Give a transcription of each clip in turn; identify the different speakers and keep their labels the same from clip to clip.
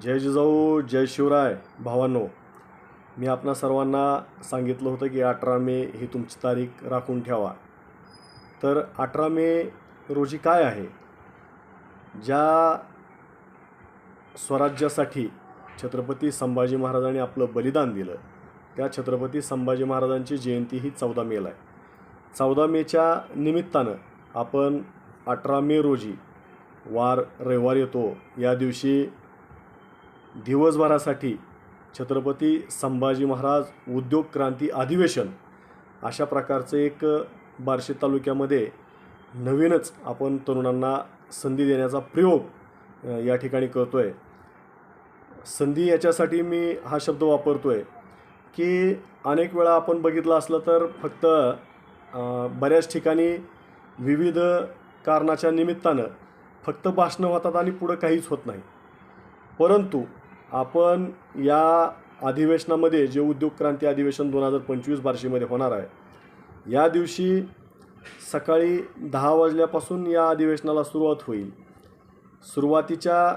Speaker 1: जय जिजाऊ जय शिवराय. भावांनो मी आपणा सर्वांना सांगितलं होतं की अठरा मे ही तुमची तारीख राखून ठेवा. तर अठरा मे रोजी काय आहे? ज्या स्वराज्यासाठी छत्रपती संभाजी महाराजांनी आपलं बलिदान दिलं त्या छत्रपती संभाजी महाराजांची जयंती ही चौदा मेला आहे. चौदा मेच्या निमित्तानं आपण अठरा मे रोजी वार रविवार येतो. या दिवशी दिवसभरासाठी छत्रपती संभाजी महाराज उद्योग क्रांती अधिवेशन अशा प्रकारचं एक बार्शी तालुक्यामध्ये नवीनच आपण तरुणांना संधी देण्याचा प्रयोग या ठिकाणी करतो आहे संधी याच्यासाठी मी हा शब्द वापरतो आहे की अनेक वेळा आपण बघितलं असलं तर फक्त बऱ्याच ठिकाणी विविध कारणाच्या निमित्तानं फक्त भाषणं होतात आणि पुढं काहीच होत नाही. परंतु आपण या अधिवेशनामध्ये जे उद्योग क्रांती अधिवेशन दोन हजार पंचवीस बार्शीमध्ये होणार आहे या दिवशी सकाळी दहा वाजल्यापासून या अधिवेशनाला सुरुवात होईल. सुरुवातीच्या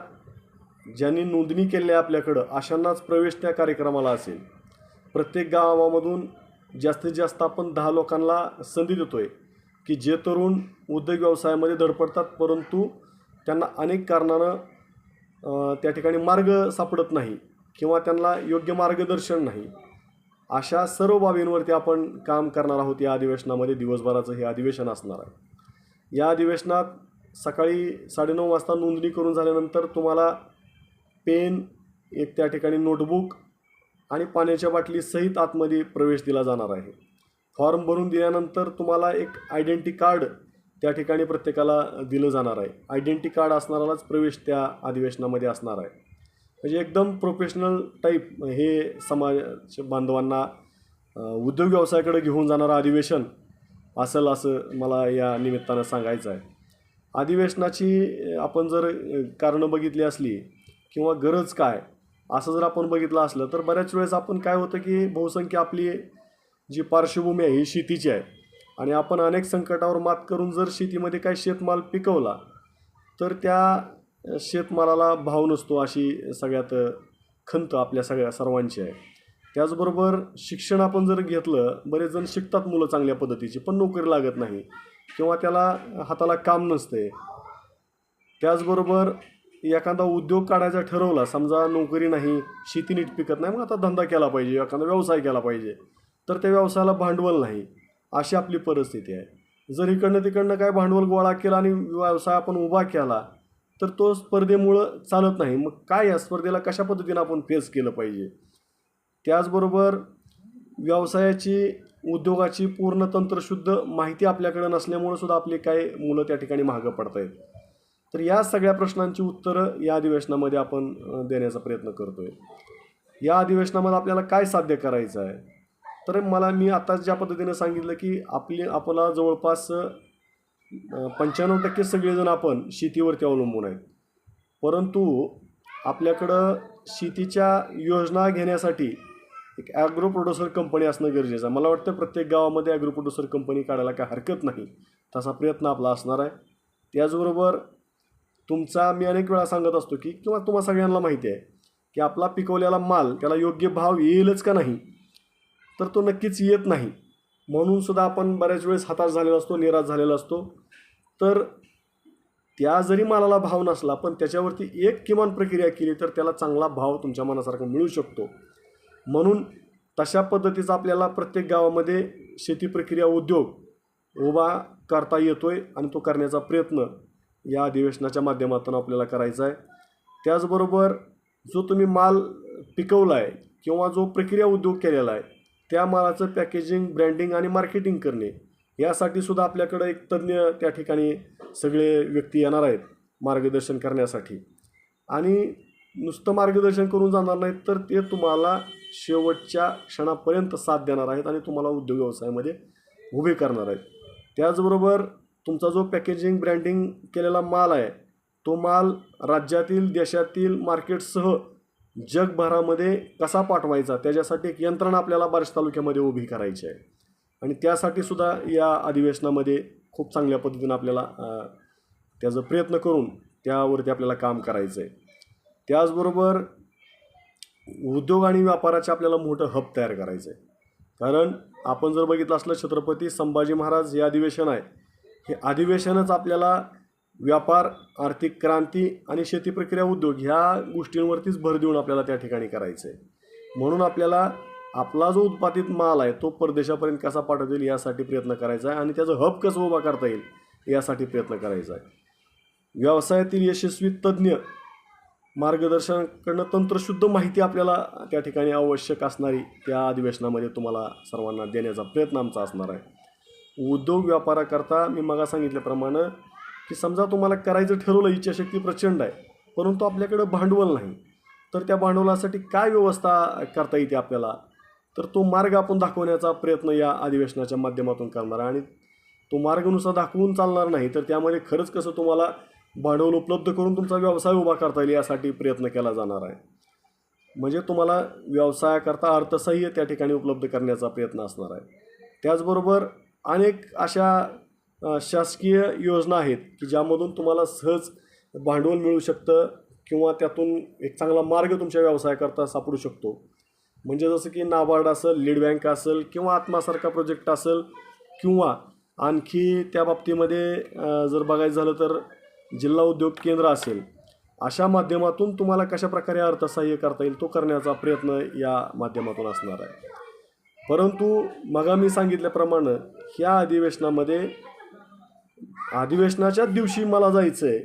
Speaker 1: ज्यांनी नोंदणी केली आहे आपल्याकडं अशांनाच प्रवेश त्या कार्यक्रमाला असेल. प्रत्येक गावामधून जास्तीत जास्त आपण दहा लोकांना संधी देतो आहे की जे तरुण उद्योग व्यवसायामध्ये धडपडतात परंतु त्यांना अनेक कारणानं त्या ठिकाणी मार्ग सापडत नाही किंवा त्यांना योग्य मार्गदर्शन नाही. अशा सर्व बाबींवरती आपण काम करणार आहोत या अधिवेशनामध्ये. दिवसभराचं हे अधिवेशन असणार आहे. या अधिवेशनात सकाळी साडेनऊ वाजता नोंदणी करून झाल्यानंतर तुम्हाला पेन एक त्या ठिकाणी नोटबुक आणि पाण्याच्या बाटली सहित आतमध्ये प्रवेश दिला जाणार आहे. फॉर्म भरून दिल्यानंतर तुम्हाला एक आयडेंटी कार्ड त्या ठिकाणी प्रत्येकाला दिलं जाणार आहे. आयडेंटी कार्ड असणारालाच प्रवेश त्या अधिवेशनामध्ये असणार आहे. म्हणजे एकदम प्रोफेशनल टाईप हे समाज बांधवांना उद्योग व्यवसायाकडे घेऊन जाणारं अधिवेशन असेल असं मला या निमित्तानं सांगायचं आहे. अधिवेशनाची आपण जर कारणं बघितली असली किंवा गरज काय असं जर आपण बघितलं असलं तर बऱ्याच वेळेस आपण काय होतं की बहुसंख्य आपली जी पार्श्वभूमी आहे ही शेतीची आहे. आणि आपण अनेक संकटावर मात करून जर शेतीमध्ये काही शेतमाल पिकवला तर त्या शेतमालाला भाव नसतो अशी सगळ्यात खंत आपल्या सगळ्या सर्वांची आहे. त्याचबरोबर शिक्षण आपण जर घेतलं बरेच जण शिकतात मुलं चांगल्या पद्धतीची पण नोकरी लागत नाही किंवा त्याला हाताला काम नसते. त्याचबरोबर एखादा उद्योग काढायचा ठरवला समजा नोकरी नाही शेती नीट पिकत नाही मग आता धंदा केला पाहिजे एखादा व्यवसाय केला पाहिजे तर त्या व्यवसायाला भांडवल नाही. अशी आपली परिस्थिती आहे. जर इकडनं तिकडनं काय भांडवल गोळा केला आणि व्यवसाय आपण उभा केला तर तो स्पर्धेमुळं चालत नाही. मग काय या स्पर्धेला कशा पद्धतीनं आपण फेस केलं पाहिजे? त्याचबरोबर व्यवसायाची उद्योगाची पूर्ण तंत्रशुद्ध माहिती आपल्याकडे नसल्यामुळं सुद्धा आपली काही मुलं त्या ठिकाणी मागं पडत आहेत तर या सगळ्या प्रश्नांची उत्तरं या अधिवेशनामध्ये आपण देण्याचा प्रयत्न करतो आहे या अधिवेशनामध्ये आपल्याला काय साध्य करायचं आहे? तर मला मी आता ज्या पद्धतीनं सांगितलं की आपली आपला जवळपास पंच्याण्णव टक्के सगळेजण आपण शेतीवरती अवलंबून आहेत. परंतु आपल्याकडं शेतीच्या योजना घेण्यासाठी एक ॲग्रो प्रोड्युसर कंपनी असणं गरजेचं आहे. मला वाटतं प्रत्येक गावामध्ये ॲग्रो प्रोड्युसर कंपनी काढायला काय हरकत नाही. तसा प्रयत्न आपला असणार आहे. त्याचबरोबर तुमचा मी अनेक वेळा सांगत असतो की किंवा तुम्हाला सगळ्यांना माहिती आहे की आपला पिकवलेला माल त्याला योग्य भाव येईलच का नाही? तर तो नक्कीच येत नाही. म्हणूनसुद्धा आपण बऱ्याच वेळेस हताश झालेला असतो निराश झालेला असतो. तर त्या जरी मालाला भाव नसला पण त्याच्यावरती एक किमान प्रक्रिया केली तर त्याला चांगला भाव तुमच्या मनासारखा मिळू शकतो. म्हणून तशा पद्धतीचा आपल्याला प्रत्येक गावामध्ये शेती प्रक्रिया उद्योग उभा करता येतो आहे आणि तो करण्याचा प्रयत्न या अधिवेशनाच्या माध्यमातून आपल्याला करायचा आहे. त्याचबरोबर जो तुम्ही माल पिकवला आहे किंवा जो प्रक्रिया उद्योग केलेला आहे त्या मालाचं पॅकेजिंग ब्रँडिंग आणि मार्केटिंग करणे यासाठी सुद्धा आपल्याकडं एक तज्ज्ञ त्या ठिकाणी सगळे व्यक्ती येणार आहेत मार्गदर्शन करण्यासाठी. आणि नुसतं मार्गदर्शन करून जाणार नाहीत तर ते तुम्हाला शेवटच्या क्षणापर्यंत साथ देणार आहेत आणि तुम्हाला उद्योग व्यवसायामध्ये उभे करणार आहेत. त्याचबरोबर तुमचा जो पॅकेजिंग ब्रँडिंग केलेला माल आहे तो माल राज्यातील देशातील मार्केटसह जगभरामध्ये कसा पाठवायचा त्याच्यासाठी एक यंत्रणा आपल्याला बार्श तालुक्यामध्ये उभी करायची आहे. आणि त्यासाठी सुद्धा या अधिवेशनामध्ये खूप चांगल्या पद्धतीनं आपल्याला त्याचं त्याचा प्रयत्न करून त्यावरती आपल्याला काम करायचं आहे. त्याचबरोबर उद्योग आणि व्यापाराचे आपल्याला मोठं हब तयार करायचं आहे. कारण आपण जर बघितलं असलं छत्रपती संभाजी महाराज हे अधिवेशन आहे. हे अधिवेशनच आपल्याला व्यापार आर्थिक क्रांती आणि शेती प्रक्रिया उद्योग ह्या गोष्टींवरतीच भर देऊन आपल्याला त्या ठिकाणी करायचं आहे म्हणून आपल्याला आपला जो उत्पादित माल आहे तो परदेशापर्यंत कसा पाठवता येईल यासाठी प्रयत्न करायचा आहे आणि त्याचं हब कसं उभा करता येईल यासाठी प्रयत्न करायचा आहे. व्यवसायातील यशस्वी तज्ज्ञ मार्गदर्शनाकडनं तंत्रशुद्ध माहिती आपल्याला त्या ठिकाणी आवश्यक असणारी त्या अधिवेशनामध्ये तुम्हाला सर्वांना देण्याचा प्रयत्न आमचा असणार आहे. उद्योग व्यापाराकरता मी मगा सांगितल्याप्रमाणे की समजा तुम्हाला करायचं ठरवलं इच्छाशक्ती प्रचंड आहे परंतु आपल्याकडं भांडवल नाही तर त्या भांडवलासाठी काय व्यवस्था करता येते आपल्याला? तर तो मार्ग आपण दाखवण्याचा प्रयत्न या अधिवेशनाच्या माध्यमातून करणार आहे. आणि तो मार्गनुसार दाखवून चालणार नाही तर त्यामध्ये खरंच कसं तुम्हाला भांडवल उपलब्ध करून तुमचा व्यवसाय उभा करता येईल यासाठी प्रयत्न केला जाणार आहे. म्हणजे तुम्हाला व्यवसायाकरता अर्थसहाय्य त्या ठिकाणी उपलब्ध करण्याचा प्रयत्न असणार आहे. त्याचबरोबर अनेक अशा शासकीय योजना आहेत की ज्यामधून तुम्हाला सहज भांडवल मिळू शकतं किंवा त्यातून एक चांगला मार्ग तुमच्या व्यवसायाकरता सापडू शकतो. म्हणजे जसं की नाबार्ड असेल लीड बँक असेल किंवा आत्मासारखा प्रोजेक्ट असेल किंवा आणखी त्या बाबतीमध्ये जर बघायचं झालं तर जिल्हा उद्योग केंद्र असेल अशा माध्यमातून तुम्हाला कशा प्रकारे अर्थसहाय्य करता येईल तो करण्याचा प्रयत्न या माध्यमातून असणार आहे. परंतु मगा मी सांगितल्याप्रमाणे ह्या अधिवेशनामध्ये अधिवेशनाच्या दिवशी मला जायचं आहे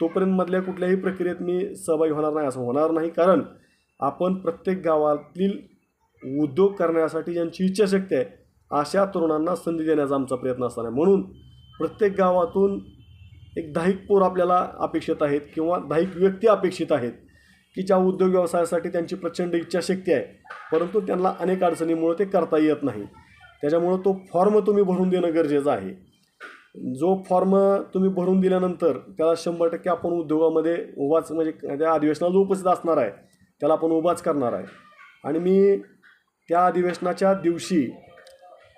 Speaker 1: तोपर्यंत मधल्या कुठल्याही प्रक्रियेत मी सहभागी होणार नाही असं होणार नाही. कारण आपण प्रत्येक गावातील उद्योग करण्यासाठी ज्यांची इच्छाशक्ती आहे अशा तरुणांना संधी देण्याचा आमचा प्रयत्न असणार आहे. म्हणून प्रत्येक गावातून एक दहाईक पोर आपल्याला अपेक्षित आहेत किंवा दहाईक व्यक्ती अपेक्षित आहेत की ज्या उद्योग व्यवसायासाठी त्यांची प्रचंड इच्छाशक्ती आहे परंतु त्यांना अनेक अडचणीमुळे ते करता येत नाही. त्याच्यामुळं तो फॉर्म तुम्ही भरून देणं गरजेचं आहे. जो फॉर्म तुम्ही भरून दिल्यानंतर त्याला शंभर टक्के आपण उद्योगामध्ये उभाच म्हणजे त्या अधिवेशनाला जो उपस्थित असणार आहे त्याला आपण उभाच करणार आहे. आणि मी त्या अधिवेशनाच्या दिवशी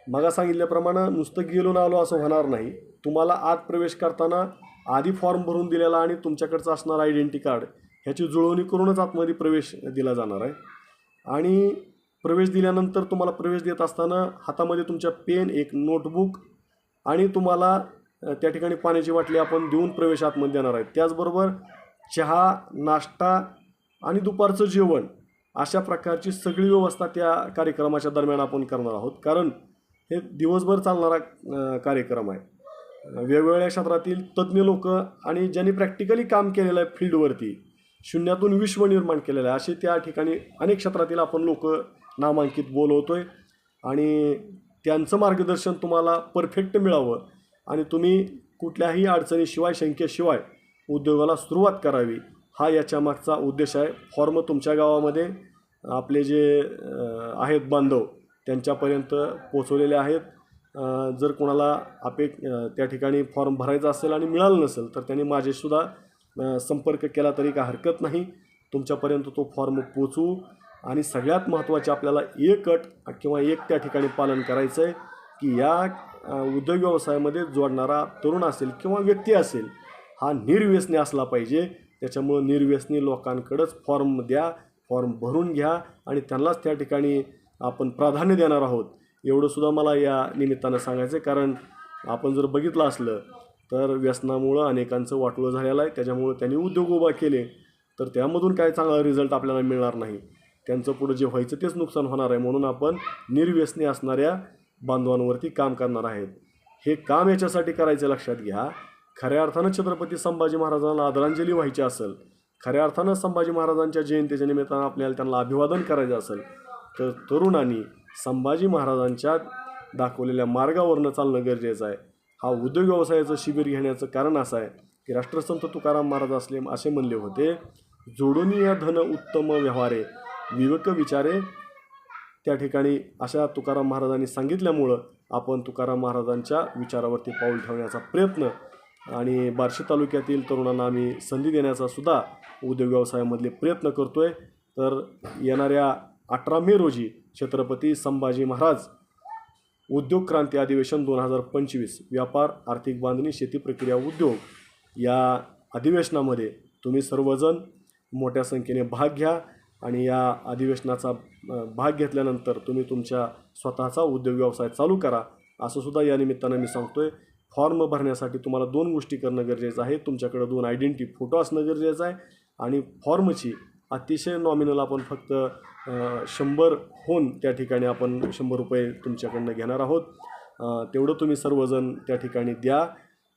Speaker 1: मगा सांगितल्याप्रमाणे नुसतं गेलो ना आलो असं होणार नाही. तुम्हाला आत प्रवेश करताना आधी फॉर्म भरून दिलेला आणि तुमच्याकडचं असणार आयडेंटी कार्ड ह्याची जुळवणी करूनच आतमध्ये प्रवेश दिला जाणार आहे. आणि प्रवेश दिल्यानंतर तुम्हाला प्रवेश देत असताना हातामध्ये तुमच्या पेन एक नोटबुक आणि तुम्हाला त्या ठिकाणी पाण्याची बाटली आपण देऊन प्रवेश आतमध्ये देणार आहे त्याचबरोबर चहा नाश्ता आणि दुपारचं जेवण अशा प्रकारची सगळी व्यवस्था त्या कार्यक्रमाच्या दरम्यान आपण करणार आहोत. कारण हे दिवसभर चालणारा कार्यक्रम आहे. वेगवेगळ्या क्षेत्रातील तज्ज्ञ लोक आणि ज्यांनी प्रॅक्टिकली काम केलेलं आहे फील्डवरती शून्यातून विश्व निर्माण केलेलं आहे असे त्या ठिकाणी अनेक क्षेत्रातील आपण लोक नामांकित बोलवतो आहे आणि त्यांचं मार्गदर्शन तुम्हाला परफेक्ट मिळावं आणि तुम्ही कुठल्याही अडचणीशिवाय शंकेशिवाय उद्योगाला सुरुवात करावी हा याच्या मागचा उद्देश आहे. फॉर्म तुमच्या गावामध्ये आपले जे आहेत बांधव त्यांच्यापर्यंत पोचवलेले आहेत. जर कोणाला अपे त्या ठिकाणी फॉर्म भरायचा असेल आणि मिळालं नसेल तर त्यांनी माझेसुद्धा संपर्क केला तरी काय हरकत नाही. तुमच्यापर्यंत तो फॉर्म पोचवू आणि सगळ्यात महत्त्वाचे आपल्याला एक अट किंवा एक त्या ठिकाणी पालन करायचं आहे की या उद्योग व्यवसायामध्ये जोडणारा तरुण असेल किंवा व्यक्ती असेल हा निर्व्यसनी असला पाहिजे. त्याच्यामुळं निर्व्यसनी लोकांकडंच फॉर्म द्या फॉर्म भरून घ्या आणि त्यांनाच त्या ठिकाणी आपण प्राधान्य देणार आहोत. एवढंसुद्धा मला या निमित्तानं सांगायचं आहे कारण आपण जर बघितलं असलं तर व्यसनामुळं अनेकांचं वाटोळं झालेलं आहे. त्याच्यामुळं त्यांनी उद्योग उभा केले तर त्यामधून काय चांगला रिझल्ट आपल्याला मिळणार नाही. त्यांचं पुढं जे व्हायचं तेच नुकसान होणार आहे म्हणून आपण निर्व्यसनी असणाऱ्या बांधवांवरती काम करणार आहेत. हे काम याच्यासाठी करायचं लक्षात घ्या. खऱ्या अर्थानं छत्रपती संभाजी महाराजांना आदरांजली व्हायची असेल खऱ्या अर्थानं संभाजी महाराजांच्या जयंतीच्या निमित्तानं आपल्याला त्यांना अभिवादन करायचं असेल तर तरुणांनी संभाजी महाराजांच्या दाखवलेल्या मार्गावरनं चालणं गरजेचं आहे. हा उद्योग व्यवसायाचं शिबिर घेण्याचं कारण असं आहे की राष्ट्रसंत तुकाराम महाराज असले असे म्हणले होते जोडून या धन उत्तम व्यवहारे विवेक विचारे त्या ठिकाणी अशा तुकाराम महाराजांनी सांगितल्यामुळं आपण तुकाराम महाराजांच्या विचारावरती पाऊल ठेवण्याचा प्रयत्न आणि बार्शी तालुक्यातील तरुणांना आम्ही संधी देण्याचा सुद्धा उद्योग व्यवसायामधले प्रयत्न करतो आहे तर येणाऱ्या अठरा मे रोजी छत्रपती संभाजी महाराज उद्योग क्रांती अधिवेशन दोन हजार पंचवीस व्यापार आर्थिक बांधणी शेती प्रक्रिया उद्योग या अधिवेशनामध्ये तुम्ही सर्वजण मोठ्या संख्येने भाग घ्या. आणि या अधिवेशनाचा भाग घेतल्यानंतर तुम्ही तुमच्या स्वतःचा उद्योग व्यवसाय चालू करा असं सुद्धा या निमित्तानं मी सांगतो आहे फॉर्म भरण्यासाठी तुम्हाला दोन गोष्टी करणं गरजेचं आहे. तुमच्याकडे दोन आयडेंटिटी फोटो असणं गरजेचं आहे आणि फॉर्मची अतिशय नॉमिनल आपण फक्त शंभर होऊन त्या ठिकाणी आपण शंभर रुपये तुमच्याकडनं घेणार आहोत. तेवढं तुम्ही सर्वजण त्या ठिकाणी द्या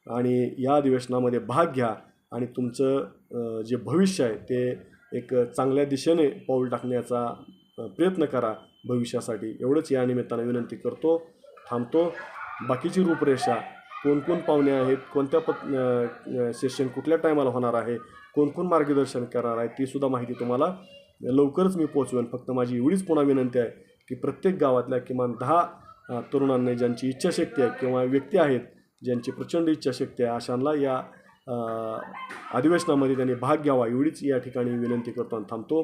Speaker 1: आणि या अधिवेशनामध्ये भाग घ्या आणि तुमचं जे भविष्य आहे ते एक चांगल्या दिशेने पाऊल टाकण्याचा प्रयत्न करा भविष्यासाठी. एवढंच या निमित्तानं विनंती करतो थांबतो. बाकीची रूपरेषा कोण कोण पाहुणे आहेत कोणत्या पत सेशन कुठल्या टायमाला होणार आहे कोण कोण मार्गदर्शन करणार आहे ती सुद्धा माहिती तुम्हाला लवकरच मी पोचवेन. फक्त माझी एवढीच पुन्हा विनंती आहे की प्रत्येक गावातल्या किमान दहा तरुणांनी ज्यांची इच्छाशक्ती आहे किंवा व्यक्ती आहेत ज्यांची प्रचंड इच्छाशक्ती आहे अशांना या अधिवेशनामध्ये त्यांनी भाग घ्यावा एवढीच या ठिकाणी विनंती करतो आणि थांबतो.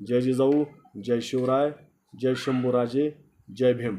Speaker 1: जय जिजाऊ जय शिवराय जय शंभूराजे जय भीम.